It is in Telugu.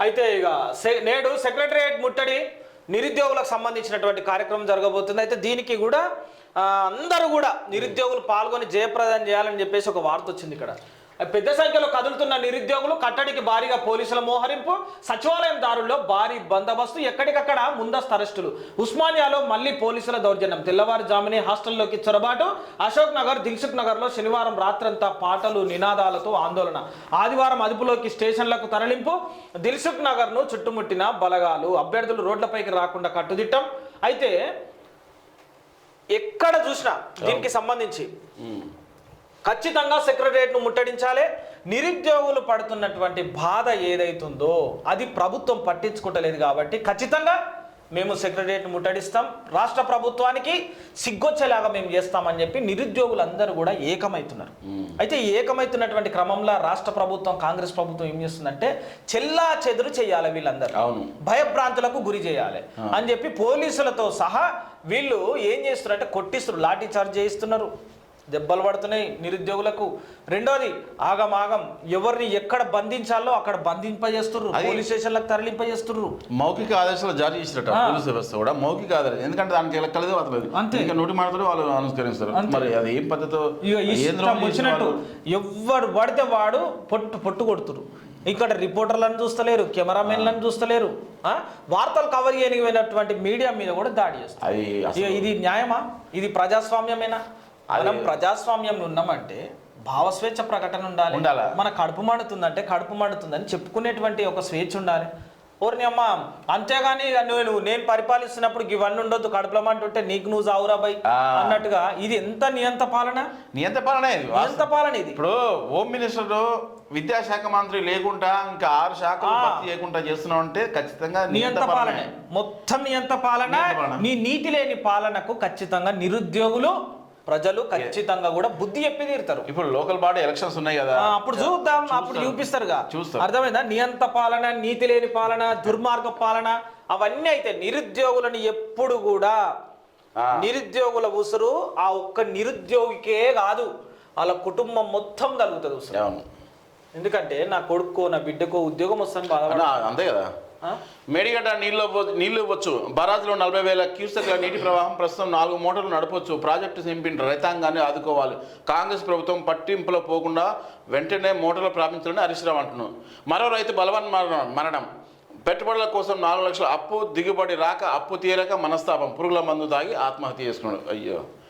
అయితే ఇక సె- నేడు సెక్రటరియట్ ముట్టడి నిరుద్యోగులకు సంబంధించినటువంటి కార్యక్రమం జరగబోతుంది. అయితే దీనికి కూడా అందరూ కూడా నిరుద్యోగులు పాల్గొని జయప్రదం చేయాలని చెప్పేసి ఒక వార్త వచ్చింది ఇక్కడ. పెద్ద సంఖ్యలో కదులుతున్న నిరుద్యోగులు కట్టడికి భారీగా పోలీసుల మోహరింపు సచివాలయం దారుల్లో భారీ బందోబస్తు ఎక్కడికక్కడ ముందస్తు అరెస్టులు. ఉస్మానియాలో మళ్ళీ పోలీసుల దౌర్జన్యం. తెల్లవారుజామునే హాస్టల్లోకి చొరబాటు. అశోక్ నగర్ దిల్సుఖ్ నగర్లో శనివారం రాత్రంతా పాటలు నినాదాలతో ఆందోళన. ఆదివారం అదుపులోకి స్టేషన్లకు తరలింపు. దిల్సుఖ్ నగర్ను చుట్టుముట్టిన బలగాలు. అభ్యర్థులు రోడ్లపైకి రాకుండా కట్టుదిట్టం. అయితే ఎక్కడ చూసినా దీనికి సంబంధించి ఖచ్చితంగా సెక్రటరియట్ను ముట్టడించాలి. నిరుద్యోగులు పడుతున్నటువంటి బాధ ఏదైతుందో అది ప్రభుత్వం పట్టించుకుంటలేదు కాబట్టి ఖచ్చితంగా మేము సెక్రటరియట్ను ముట్టడిస్తాం. రాష్ట్ర ప్రభుత్వానికి సిగ్గొచ్చేలాగా మేము చేస్తామని చెప్పి నిరుద్యోగులందరూ కూడా ఏకమవుతున్నారు. అయితే ఏకమవుతున్నటువంటి క్రమంలో రాష్ట్ర ప్రభుత్వం కాంగ్రెస్ ప్రభుత్వం ఏం చేస్తుందంటే చెల్లా చెదురు చేయాలి వీళ్ళందరూ. అవును. భయభ్రాంతులకు గురి చేయాలి. అని చెప్పి పోలీసులతో సహా వీళ్ళు ఏం చేస్తున్నారంటే కొట్టిస్తున్నారు లాఠీ చార్జ్ చేయిస్తున్నారు. దెబ్బలు పడుతున్నాయి నిరుద్యోగులకు. రెండోది ఆగం ఆగం ఎవరిని ఎక్కడ బంధించాలో అక్కడ బంధింపజేస్తున్నారు పోలీస్ స్టేషన్లకు తరలింపజేస్తున్నారు మౌఖిక ఆదేశాలు జారీ చేసినట్టు. పోలీసు వ్యవస్థ కూడా. మౌఖిక ఆదేశాలు ఎందుకంటే దానికి లెక్కలేదు అతలేదు అంతే. ఇంకా నోటి మాటలు వాళ్ళు అనుసరిస్తారు. మరి అది ఏం పద్ధతో ఇక ఏం ఇష్టం ద్రోహం చేసిన వచ్చినట్టు? ఎవ్వడు పడితే వాడు పొట్టు పొట్టు కొడుతురు ఇక్కడ రిపోర్టర్లను చూస్తలేరు కెమెరామెన్లను చూస్తలేరు. ఆ? వార్తలు కవర్ చేయనిపోయినటువంటి మీడియా మీద కూడా దాడి చేస్తారు ఇది న్యాయమా? ఇది ప్రజాస్వామ్యమేనా? మనం ప్రజాస్వామ్యంలో ఉన్నామంటే భావస్వేచ్ఛ ప్రకటన ఉండాలి? మన కడుపు మండుతుందంటే కడుపు మండుతుందని చెప్పుకునేటువంటి ఒక స్వేచ్ఛ ఉండాలి ఓర్ని అమ్మ అంతేగాని నేను నేను పరిపాలిస్తున్నప్పుడు ఇవన్నీ ఉండొద్దు కడుపులో మంటుంటే నీకు నువ్వు జావురా బై. అన్నట్టుగా ఇది ఎంత నియంత పాలన నియంత పాలనే ఇది. నియంత పాలన ఇది ఇప్పుడు హోమ్ మినిస్టర్ విద్యాశాఖ మంత్రి లేకుండా ఇంకా ఆరు శాఖలు ఆ. భర్తీ చేయకుండా చేస్తున్నాం అంటే ఖచ్చితంగా నియంత పాలనే మొత్తం నియంత పాలన నియంత పాలన. నీ నీతి లేని పాలనకు ఖచ్చితంగా నిరుద్యోగులు ప్రజలు ఖచ్చితంగా కూడా బుద్ధి చెప్పి తీరుతారు. ఇప్పుడు లోకల్ బాడీ ఎలక్షన్స్ ఉన్నాయి కదా. అప్పుడు చూద్దాం అప్పుడు చూపిస్తారుగా. అర్థమైందా? నియంత పాలన నీతి లేని పాలన దుర్మార్గ పాలన అవన్నీ అయితే నిరుద్యోగులను ఎప్పుడు కూడా. నిరుద్యోగుల ఉసురు ఆ ఒక్క నిరుద్యోగికే కాదు వాళ్ళ కుటుంబం మొత్తం తలుగుతుంది ఉసురు. ఎందుకంటే నా కొడుకో నా బిడ్డకో ఉద్యోగం బాధపడ అన్నా, అంతే కదా. మేడిగడ్డ నీళ్ళు నీళ్ళు నీళ్ళు ఇవ్వచ్చు. బరాజ్లో నలభై వేల క్యూసెక్ల నీటి ప్రవాహం ప్రస్తుతం నాలుగు మోటార్లు నడపొచ్చు. ప్రాజెక్టు సింపిన రైతాంగాన్ని ఆదుకోవాలి. కాంగ్రెస్ ప్రభుత్వం పట్టింపులో పోకుండా వెంటనే మోటార్లు ప్రారంభించాలని హరీష్ రావు అంటున్నాను మరో రైతు బలవన్ మరణం మరణం. పెట్టుబడుల కోసం నాలుగు లక్షల అప్పు దిగుబడి రాక అప్పు తీరక మనస్తాపం. పురుగుల మందు తాగి ఆత్మహత్య చేసుకున్నాడు. అయ్యో.